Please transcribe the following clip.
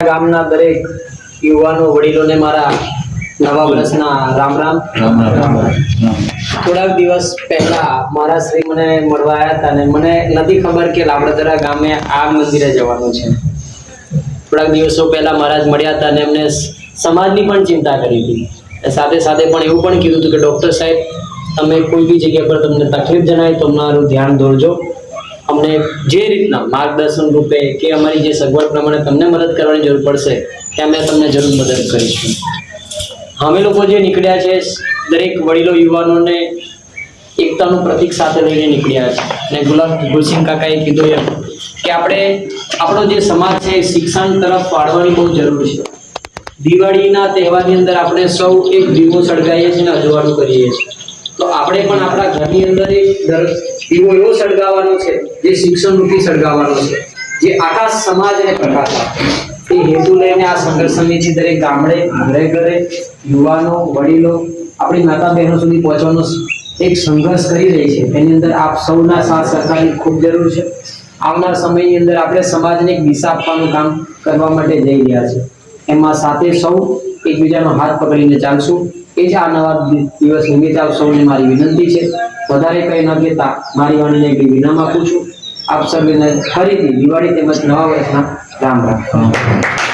ગામના દરેક યુવાનો વડીલોને મારા નવા વર્ષના રામ રામ. થોડાક દિવસ પહેલા મારા શ્રી મને મળવા આવ્યા હતા અને મને નથી ખબર કે લાબડદરા ગામે આ મંદિરે જવાનું છે. થોડાક દિવસો પહેલા મહારાજ મળ્યા હતા અને એમને સમાજની પણ ચિંતા કરી હતી. અને સાથે સાથે પણ એવું પણ કીધું હતું કે ડૉક્ટર સાહેબ તમે કોઈ બી જગ્યા પર તમને તકલીફ જણાય તો અમારું ધ્યાન દોરજો. અમને જે રીતના માર્ગદર્શન રૂપે કે અમારી જે સગવડ પ્રમાણે તમને મદદ કરવાની જરૂર પડશે તે અમે તમને જરૂર મદદ કરીશું. અમે લોકો જે નીકળ્યા છે, દરેક વડીલો યુવાનોને એકતાનું પ્રતિક સાથે લઈને નીકળ્યા છે. અને ગુલાબ ગુલસિંહ કાકાએ કીધું એમ કે આપણે આપણો જે સમાજ છે, એ શિક્ષણ તરફ વાળવાની બહુ જરૂર છે. દિવાળીના તહેવારની અંદર આપણે સૌ એક દીવો સળગાવીએ છીએ અને અજવાળું કરીએ છીએ. તો આપણે પણ આપણા ઘરની અંદર એક દર- દીવો એવો સળગાવવાનો છે, જે શિક્ષણ રૂપી સળગાવવાનો છે, જે આખા સમાજને પ્રકાશ આપે એ હેતુ લઈને આ સંઘર્ષ સમિતિ દરેક ગામડે, ઘરે ઘરે, યુવાનો, વડીલો, આપણી માતા બહેનો સુધી પહોંચવાનો એક સંઘર્ષ કરી રહી છે. એની અંદર આપ સૌના સાથ સહકારની ખૂબ જરૂર છે. આવનાર સમયની અંદર આપણે સમાજને એક દિશા આપવાનું કામ કરવા માટે જઈ રહ્યા છે એમાં સાથે સૌ એકબીજાનો હાથ પકડીને ચાલશું. એ જ આ નવા દિવસ નિમિત્ત આપ સૌને મારી વિનંતી છે. વધારે કંઈ ન કહેતા, મારી વાણીને એક વિનામ આપું છું. આપ સૌને ફરીથી દિવાળી તેમજ નવા વર્ષના રામ રામ.